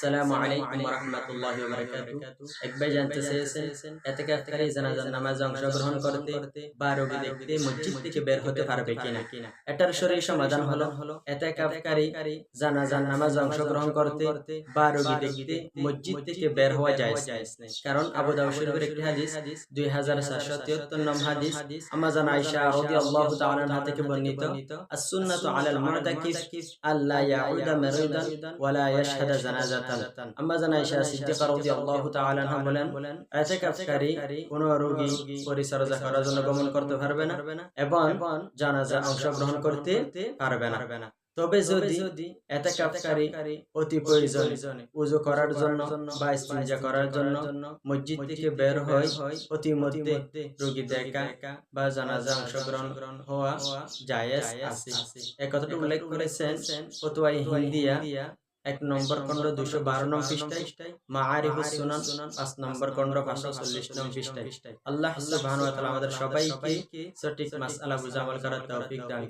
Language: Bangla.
আসসালামু আলাইকুম ওয়া রাহমাতুল্লাহি ওয়া বারাকাতুহু এক ভাই জানতে চেয়েছেন এতেকাফকারী জানাজার নামাজে অংশগ্রহণ করতে বা রোগী দেখতে মসজিদ থেকে বের হতে পারবে কিনা? এটার শরীর সমাধান হলো এতেকাফকারী জানাজার নামাজে অংশগ্রহণ করতে বা রোগী দেখতে মসজিদ থেকে বের হওয়া যায়? কারণ আবু দাউদ শরীফের একটি হাদিস 2473 নম্বর হাদিস, আমাজান আয়েশা রাদিয়াল্লাহু তাআলা আনহা থেকে বর্ণিত as-sunnatu 'ala al-mu'takif আল্লা ইয়াউদা মারিদান ওয়ালা ইয়াশহাদা জানাজাতান আম্মা জান আয়েশা সিদ্দিকা রাদিয়াল্লাহু তাআলা আনহা বলেন ইতিকাফকারী কোন রোগী পরিচর্যা করার জন্য গমন করতে পারবে না এবং জানাজা অংশগ্রহণ করতে পারবে না। তবে যদি এতেকাফকারী অতি প্রয়োজন উজু করার জন্য বা ইস্তিনজা করার জন্য মসজিদ থেকে বের হয় অতি মধ্যে রোগী দেখা বা জানাজা অংশগ্রহণ হওয়া জায়েজ আছে। একথাটা উল্লেখ করেছেন ফতোয়াই হিন্দিয়া এক নম্বর খন্ড দুশো বারো নং পৃষ্ঠায় সুনান পাঁচ নম্বর খণ্ড পাঁচশো চল্লিশ নং পৃষ্ঠায়। আল্লাহ সুবহানাহু ওয়া তাআলা আমাদের সবাইকে সঠিক মাসআলা বুঝা আমল করার তৌফিক দান